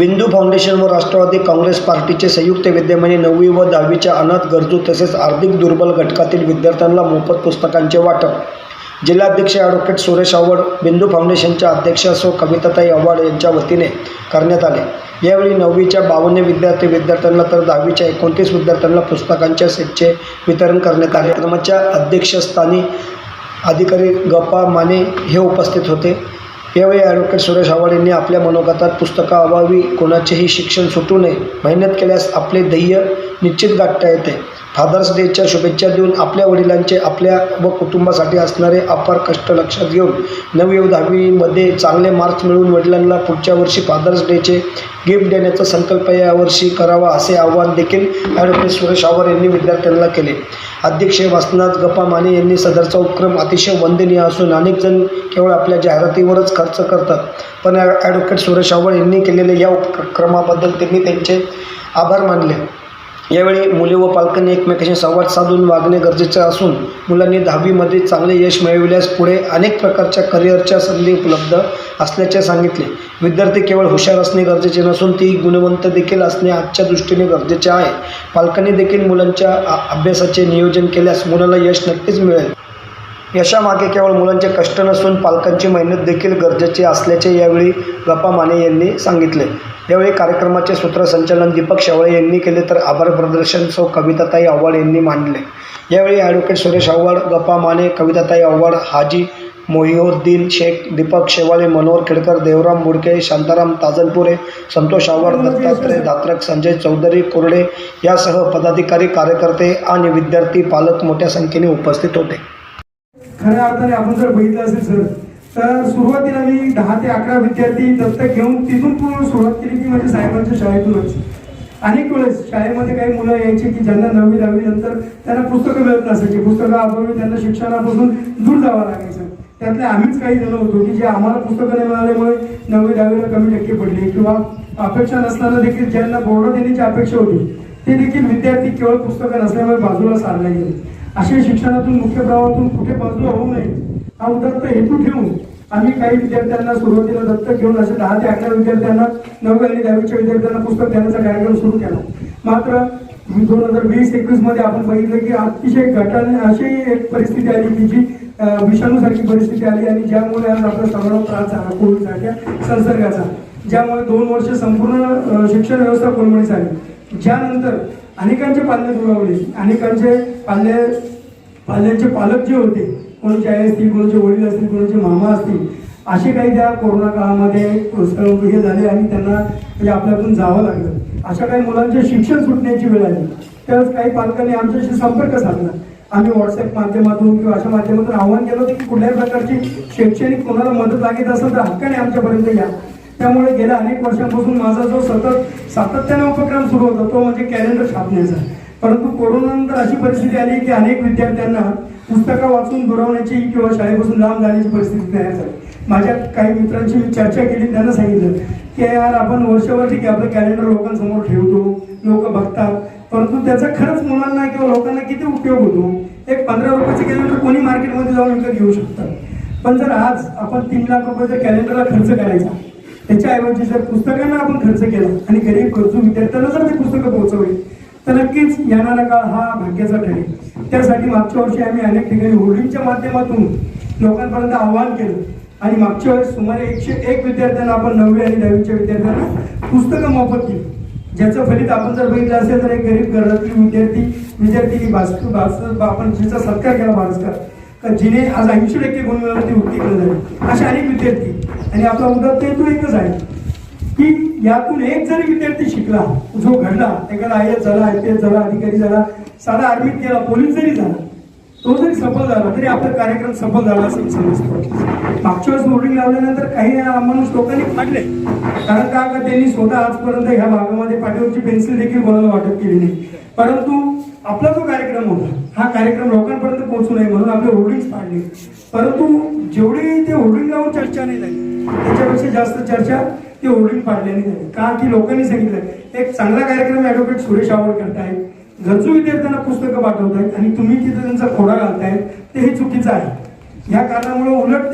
बिंदू फाउंडेशन व राष्ट्रवादी काँग्रेस पार्टीचे संयुक्त विद्यमाने नववी व दहावीच्या अनाथ गरजू तसेच आर्थिक दुर्बल घटकातील विद्यार्थ्यांना मोफत पुस्तकांचे वाटप. जिल्हाध्यक्ष ॲडव्होकेट सुरेश आव्हाड बिंदू फाउंडेशनच्या अध्यक्ष सो कविताताई आव्हाड यांच्या वतीने करण्यात आले. यावेळी नववीच्या बावन्न विद्यार्थी विद्यार्थ्यांना तर दहावीच्या एकोणतीस विद्यार्थ्यांना पुस्तकांच्या सेटचे वितरण करण्यात आले. कार्यक्रमाच्या अध्यक्षस्थानी अधिकारी गप्पा माने हे उपस्थित होते. यावेळी ॲडव्होकेट सुरेश आव्हाड यांनी आपल्या मनोगतात पुस्तकाअभावी कोणाचेही शिक्षण सुटू नये मेहनत केल्यास आपले ध्येय निश्चित गाठता येते. फादर्स डेच्या शुभेच्छा देऊन आपल्या वडिलांचे आपल्या व कुटुंबासाठी असणारे अपार कष्ट लक्षात घेऊन नववी दहावीमध्ये चांगले मार्क्स मिळवून वडिलांना पुढच्या वर्षी फादर्स डेचे गिफ्ट देण्याचा संकल्प यावर्षी करावा असे आवाहन देखील ॲडव्होकेट सुरेश आव्हाड यांनी विद्यार्थ्यांना केले. अध्यक्ष वासनाथ गप्पा माने यांनी सदरचा उपक्रम अतिशय वंदनीय असून अनेक जण केवळ आपल्या जाहिरातीवरच खर्च करतात. पण ॲडव्होकेट सुरेश आव्हाड यांनी केलेल्या या उपक्रमाबद्दल त्यांनी त्यांचे आभार मानले. यावेळी मुले व पालकांनी एकमेकांशी संवाद साधून वागणे गरजेचे असून मुलांनी दहावीमध्ये चांगले यश मिळविल्यास पुढे अनेक प्रकारच्या करिअरच्या संधी उपलब्ध असल्याचे सांगितले. विद्यार्थी केवळ हुशार असणे गरजेचे नसून ती गुणवंत देखील असणे आजच्या दृष्टीने गरजेचे आहे. पालकांनी देखील मुलांच्या अभ्यासाचे नियोजन केल्यास मुलाला यश नक्कीच मिळेल. यशामागे केवळ मुलांचे कष्ट नसून पालकांची मेहनत देखील गरजेची असल्याचे यावेळी गप्पा माने यांनी सांगितले. यावेळी कार्यक्रमाचे सूत्रसंचालन दीपक शेवळे यांनी केले तर आभार प्रदर्शन सौ कविताताई आव्हाड यांनी मांडले. यावेळी ॲडव्होकेट सुरेश आव्हाड गप्पा माने कविताताई आव्हाड हाजी मोहिउद्दीन शेख दीपक शेवाळे मनोहर खेडकर देवराम बुडके शांताराम ताजनपुरे संतोष आव्हाड दत्तात्रय दात्रक संजय चौधरी कोरडे यासह पदाधिकारी कार्यकर्ते आणि विद्यार्थी पालक मोठ्या संख्येने उपस्थित होते. खऱ्या अर्थाने आपण जर बघितलं असेल सर तर सुरुवातीला मी दहा ते अकरा विद्यार्थी दत्तक घेऊन तिथून पूर्ण सुरुवात केली ती म्हणजे साहेबांच्या शाळेतूनच. अनेक वेळेस शाळेमध्ये काही मुलं यायची की ज्यांना नववी दहावी नंतर त्यांना पुस्तकं मिळत नसायची. पुस्तकाअभावी त्यांना शिक्षणापासून दूर जावं लागायचं. त्यातले आम्हीच काही जण होतो की जे आम्हाला पुस्तकं नाही मिळाल्यामुळे नववी दहावीला कमी टक्के पडले किंवा अपेक्षा नसताना देखील ज्यांना बोर्ड देण्याची अपेक्षा होती ते देखील विद्यार्थी केवळ पुस्तकं नसल्यामुळे बाजूला सारले गेले. अशा शिक्षणातून मुख्य प्रवाहातून कुठे बाजू होऊ नये हा उदात्त हेतू ठेवून आम्ही काही विद्यार्थ्यांना सुरुवातीला दत्तक घेऊन असे दहा ते अकरा विद्यार्थ्यांना नववी आणि दहावीच्या विद्यार्थ्यांना पुस्तक देण्याचा कार्यक्रम सुरू केला. मात्र दोन हजार वीस एकवीसमध्ये आपण बघितलं की अतिशय घटाने अशी एक परिस्थिती आली की जी विषाणूसारखी परिस्थिती आली आणि ज्यामुळे आज आपला सर्वांना त्रास झाला कोविडसारख्या संसर्गाचा. ज्यामुळे दोन वर्ष संपूर्ण शिक्षण व्यवस्था कोलमडी झाली ज्यानंतर अनेकांचे पाल्य दुरावले अनेकांचे पाल्य पाल्यांचे पालक जे होते कोणाचे आई असतील कोणाचे वडील असतील कोणाचे मामा असतील असे काही त्या कोरोना काळामध्ये हे झाले आणि त्यांना म्हणजे आपल्यातून जावं लागलं. अशा काही मुलांचे शिक्षण सुटण्याची वेळ आली. त्यावेळेस काही पालकांनी आमच्याशी संपर्क साधला. आम्ही व्हॉट्सअप माध्यमातून किंवा अशा माध्यमातून आव्हान केलं होतं की कुठल्याही प्रकारची शैक्षणिक कोणाला मदत लागत असेल तर हक्काने आमच्यापर्यंत या. त्यामुळे गेल्या अनेक वर्षांपासून माझा जो सतत सातत्याने उपक्रम सुरू होता तो म्हणजे कॅलेंडर छापण्याचा. परंतु कोरोनानंतर अशी परिस्थिती आली की अनेक विद्यार्थ्यांना पुस्तकं वाचून दुरावण्याची किंवा शाळेपासून लांब जाण्याची परिस्थिती तयार झाली. माझ्या काही मित्रांची मी चर्चा केली त्यांना सांगितलं की यार आपण वर्षभर ठीक आहे आपलं कॅलेंडर लोकांसमोर ठेवतो लोक बघतात. परंतु त्याचा खरंच मुलांना किंवा लोकांना किती उपयोग होतो? एक पंधरा रुपयाचं कॅलेंडर कोणी मार्केटमध्ये जाऊन विकत घेऊ शकतात पण जर आज आपण तीन लाख रुपयाच्या कॅलेंडरला खर्च करायचा त्याच्याऐवजी जर पुस्तकांना आपण खर्च केला आणि गरीब गरजू विद्यार्थ्यांना जर ते पुस्तकं पोहोचवली तर नक्कीच येणारा काळ हा भाग्याचा ठरेल. त्यासाठी मागच्या वर्षी आम्ही अनेक ठिकाणी होर्डिंगच्या माध्यमातून लोकांपर्यंत आवाहन केलं. आणि मागच्या वेळेस सुमारे एकशे एक विद्यार्थ्यांना आपण नववी आणि दहावीच्या विद्यार्थ्यांना पुस्तकं मोफत केली ज्याचं फलित आपण जर बघितलं असेल तर एक गरीब घरातील विद्यार्थी विद्यार्थी भास्कर भास्कर आपण जिचा सत्कार केला भास्कर का जिने आज ऐंशी टक्के गुण मिळवले उत्तीर्ण झाले. असे अनेक विद्यार्थी आणि आपला मुद्दा हेतू एकच आहे की यातून एक जरी विद्यार्थी शिकला जो घडला एखादा आय एस झाला आय पी एस झाला अधिकारी झाला साधा आर्मीत गेला पोलीस जरी झाला तो जरी सफल झाला तरी आपला कार्यक्रम सफल झाला असं समजतो. मागच्या वेळेस बोर्डिंग लावल्यानंतर काही माणूस लोकांनी फाटले कारण का? का त्यांनी स्वतः आजपर्यंत ह्या भागामध्ये पाठीवरची पेन्सिल देखील कोणाला वाटप केली नाही. परंतु आपला जो कार्यक्रम होता हा कार्यक्रम लोकांपर्यंत पोहोचू नये म्हणून आपले होर्डिंग पाडले. परंतु जेवढी ते होर्डिंग लावून चर्चा नाही झाली त्याच्यापेक्षा जास्त चर्चा ते ओढून पाडल्याने झाली का की लोकांनी सांगितलं एक चांगला कार्यक्रम ॲडव्होकेट सुरेश आवड करतायत. गरजू विद्यार्थ्यांना पुस्तकं पाठवतायत आणि तुम्ही तिथे त्यांचा खोडा घालतायत ते हे चुकीचं आहे. या कारणामुळे उलट